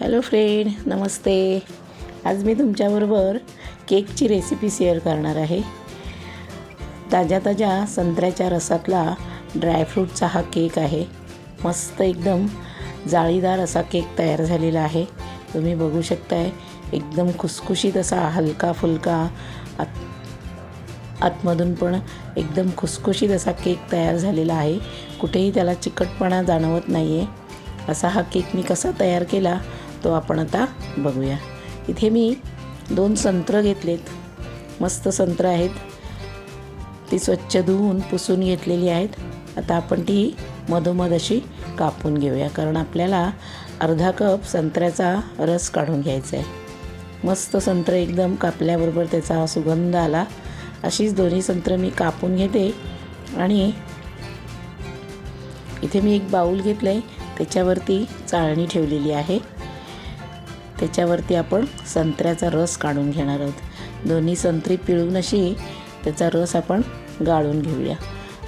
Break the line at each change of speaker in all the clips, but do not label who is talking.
Hello friend नमस्ते. आज मी तुमच्याबरोबर केकची रेसिपी शेअर करणार आहे. ताज्या ताज्या संत्र्याच्या रसातला ड्रायफ्रूटचा हा केक आहे. मस्त एकदम जाळीदार असा केक तयार झालेला आहे. तुम्ही बघू शकताय एकदम खुसखुशीत असा हलका फुलका आत आतमधून पण एकदम खुसखुशीत असा केक तयार झालेला आहे. कुठेही त्याला चिकटपणा जाणवत नाही आहे असा हा केक मी कसा तयार केला तो आपण आता बघूया. इथे मी दोन संत्र घेतलेत. मस्त संत्र आहेत. ती स्वच्छ धुवून पुसून घेतलेली आहेत. आता आपण ती मधोमध अशी कापून घेऊया. कारण आपल्याला अर्धा कप संत्र्याचा रस काढून घ्यायचा आहे. मस्त संत्र एकदम कापल्याबरोबर त्याचा सुगंध आला. अशीच दोन्ही संत्र मी कापून घेते. आणि इथे मी एक बाऊल घेतलं आहे त्याच्यावरती चाळणी ठेवलेली आहे. त्याच्यावरती आपण संत्र्याचा रस काढून घेणार आहोत. दोन्ही संत्री पिळून अशी त्याचा रस आपण गाळून घेऊया.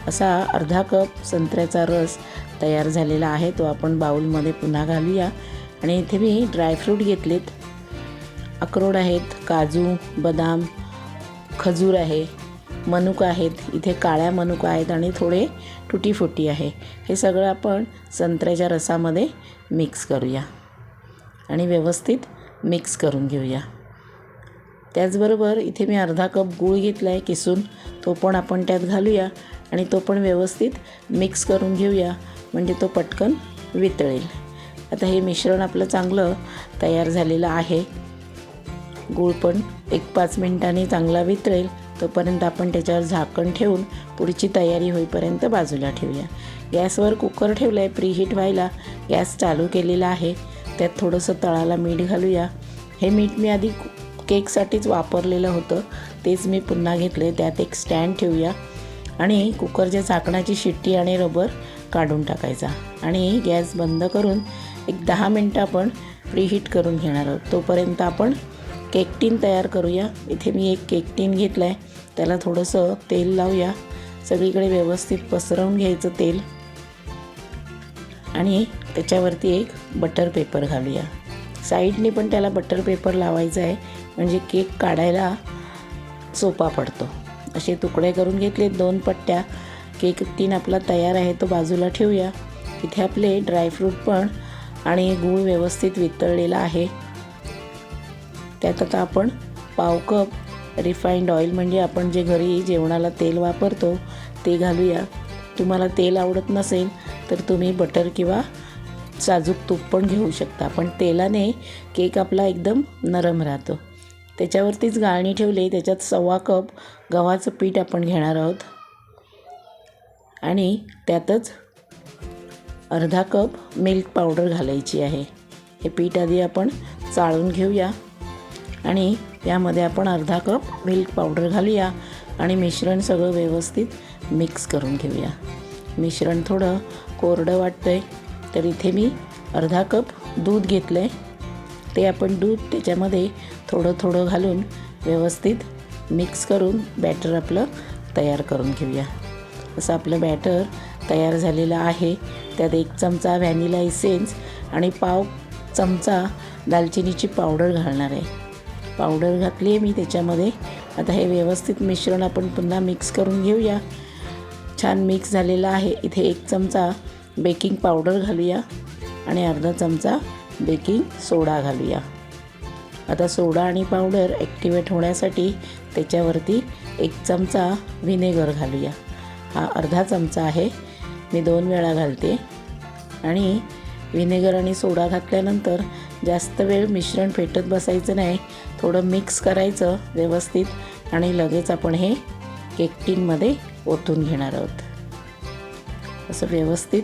असा अर्धा कप संत्र्याचा रस तयार झालेला आहे तो आपण बाऊलमध्ये पुन्हा घालूया. आणि इथे मी ड्रायफ्रूट घेतलेत. अक्रोड आहेत काजू बदाम खजूर आहे मनुका आहेत. इथे काळ्या मनुका आहेत आणि थोडे तुटीफुटी आहे. हे सगळं आपण संत्र्याच्या रसामध्ये मिक्स करूया. आणि व्यवस्थित मिक्स करून घेऊया. त्याचबरोबर इथे मी अर्धा कप गूळ घेतला आहे किसून. तो पण आपण त्यात घालूया आणि तो पण व्यवस्थित मिक्स करून घेऊया. म्हणजे तो पटकन वितळेल. आता हे मिश्रण आपलं चांगलं तयार झालेलं आहे. गूळ पण एक पाच मिनिटांनी चांगला वितळेल. तोपर्यंत आपण त्याच्यावर झाकण ठेवून पुढची तयारी होईपर्यंत बाजूला ठेवूया. गॅसवर कुकर ठेवलं आहे प्रीहीट व्हायला. गॅस चालू केलेला आहे. त्यात थोडंसं तळाला मीठ घालूया. हे मीठ मी आधी केकसाठीच वापरलेलं होतं. तेच मी पुन्हा घेतले त्यात एक स्टँड ठेवूया. आणि कुकरच्या झाकणाची शिट्टी आणि रबर काढून टाकायचा. आणि गॅस बंद करून एक दहा मिनटं आपण प्रीहीट करून घेणार आहोत. तोपर्यंत आपण केक टीन तयार करूया. इथे मी एक केक टीन घेतलं आहे त्याला थोडंसं तेल लावूया. सगळीकडे व्यवस्थित पसरवून घ्यायचं तेल. आणि त्याच्यावरती एक बटर पेपर घालूया. साईडने पण त्याला बटर पेपर लावायचा आहे. म्हणजे केक काढायला सोपा पडतो. असे तुकडे करून घेतले दोन पट्ट्या. केक तीन आपला तयार आहे तो बाजूला ठेवूया. इथे आपले ड्रायफ्रूट पण आणि गूळ व्यवस्थित वितळलेला आहे. त्यात आता आपण पाव कप रिफाईंड ऑइल म्हणजे आपण जे घरी जेवणाला तेल वापरतो ते घालूया. तुम्हाला तेल आवडत नसेल तर तुम्ही बटर किंवा साजूक तूप पण घेऊ शकता. पण तेलाने केक आपला एकदम नरम राहतो. त्याच्यावरतीच गाळणी ठेवली त्याच्यात सव्वा कप गव्हाचं पीठ आपण घेणार आहोत. आणि त्यातच अर्धा कप मिल्क पावडर घालायची आहे. हे पीठ आधी आपण चाळून घेऊया. आणि यामध्ये आपण अर्धा कप मिल्क पावडर घालूया. आणि मिश्रण सगळं व्यवस्थित मिक्स करून घेऊया. मिश्रण थोडं कोरडं वाटतं आहे तर इथे मी अर्धा कप दूध घेतलं आहे ते आपण दूध त्याच्यामध्ये थोडं थोडं घालून व्यवस्थित मिक्स करून बॅटर आपलं तयार करून घेऊया. असं आपलं बॅटर तयार झालेलं आहे. त्यात एक चमचा व्हॅनिला इसेन्स आणि पाव चमचा दालचिनीची पावडर घालणार आहे. पावडर घातली आहे मी त्याच्यामध्ये. आता हे व्यवस्थित मिश्रण आपण पुन्हा मिक्स करून घेऊया. छान मिक्स झालेला आहे. इथे एक चमचा बेकिंग पावडर घालूया आणि अर्धा चमचा बेकिंग सोडा घालूया. आता सोडा आणि पावडर ॲक्टिवेट होण्यासाठी त्याच्यावरती एक चमचा व्हिनेगर घालूया. हा अर्धा चमचा आहे. मी दोन वेळा घालते. आणि व्हिनेगर आणि सोडा घातल्यानंतर जास्त वेळ मिश्रण फेटत बसायचं नाही. थोडं मिक्स करायचं व्यवस्थित आणि लगेच आपण हे केक टीनमध्ये ओतून घेणार आहोत. असं व्यवस्थित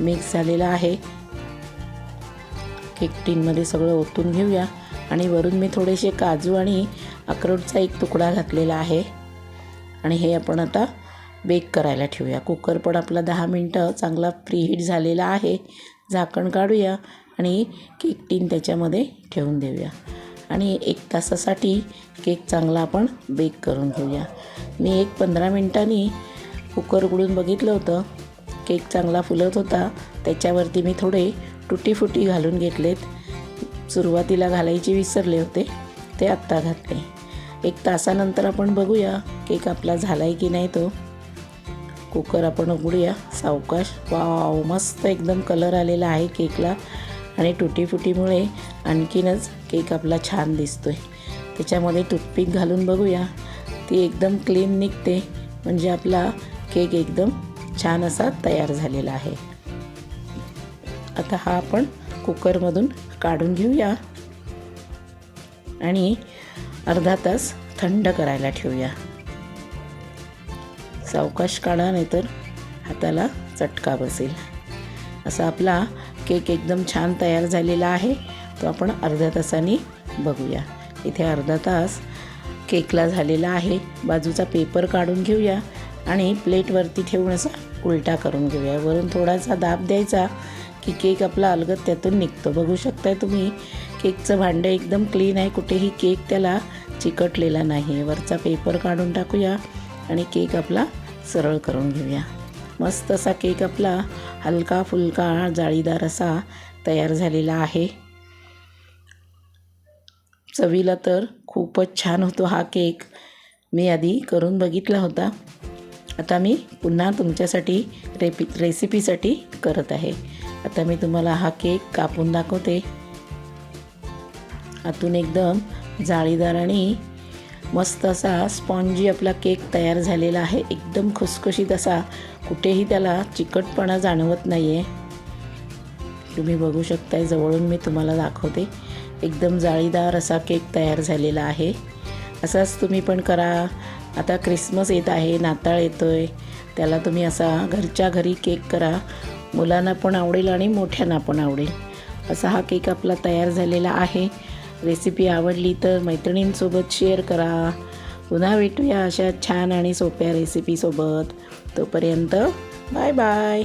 मिक्स झालेलं आहे. केक टीनमध्ये सगळं ओतून घेऊया. आणि वरून मी थोडेसे काजू आणि अक्रोडचा एक तुकडा घातलेला आहे. आणि हे आपण आता बेक करायला ठेवूया. कुकर पण आपला दहा मिनटं चांगला प्रीहीट झालेला आहे. झाकण काढूया आणि केक टीन त्याच्यामध्ये ठेवून देऊया. आणि एक तासासाठी केक चांगला आपण बेक करून घेऊया. मी एक पंधरा मिनटांनी कुकर उघडून बघितलं होतं. केक चांगला फुलत होता. त्याच्यावरती मी थोडे तुटी फुटी घालून घेतलेत. सुरुवातीला घालायचे विसरले होते. ते आत्ता घातले. एक तासानंतर आपण बघूया केक आपला झाला आहे की नाही तो. कुकर आपण उघडूया. सावकाश. वाव मस्त एकदम कलर आलेला आहे केकला. आणि तुटी फुटीमुळे आणखीनच केक आपला छान दिसतो आहे त्याच्यामध्ये टूथपिक घालून बघूया. ती एकदम क्लीन निघते. म्हणजे आपला केक एकदम छान असा तयार झालेला आहे. आता हा आपण कुकरमधून काढून घेऊया. आणि अर्धा तास थंड करायला ठेवूया. सावकाश काढा नाहीतर हाताला चटका बसेल. असा आपला केक एकदम छान तयार झालेला आहे. तो आपण अर्ध्या तासाने बघूया. इथे अर्धा तास केकला झालेला आहे. बाजूचा पेपर काढून घेऊया आणि प्लेटवरती ठेवून असा उलटा करून घेऊया. वरून थोडासा दाब द्यायचा की केक आपला अलगद त्यातून निघतो. बघू शकताय तुम्ही केकचं भांडं एकदम क्लीन आहे. कुठेही केक त्याला चिकटलेला नाही वरचा पेपर काढून टाकूया आणि केक आपला सरळ करून घेऊया. मस्त असा केक आपला हलका फुलका जाळीदार असा तयार झालेला आहे. चवीला तर खूपच छान होतो हा केक. मी आधी करून बघितला होता. आता मी पुन्हा तुमच्यासाठी रेपि रेसिपीसाठी करत आहे. आता मी तुम्हाला हा केक कापून दाखवते. आतून एकदम जाळीदार आणि मस्त असा स्पॉन्जी आपला केक तयार झालेला आहे. एकदम खुसखुशीत असा कुठेही त्याला चिकटपणा जाणवत नाही आहे तुम्ही बघू शकताय जवळून मी तुम्हाला दाखवते. एकदम जाळीदार असा केक तयार झालेला आहे. असाच तुम्ही पण करा. आता क्रिसमस येत आहे नाताळ येतो आहे त्याला तुम्ही असा घरच्या घरी केक करा. मुलांना पण आवडेल आणि मोठ्यांना पण आवडेल. असा हा केक आपला तयार झालेला आहे. रेसिपी आवडली तर मैत्रिणींसोबत शेअर करा. पुन्हा भेटूया अशा छान आणि सोप्या रेसिपीसोबत तोपर्यंत बाय बाय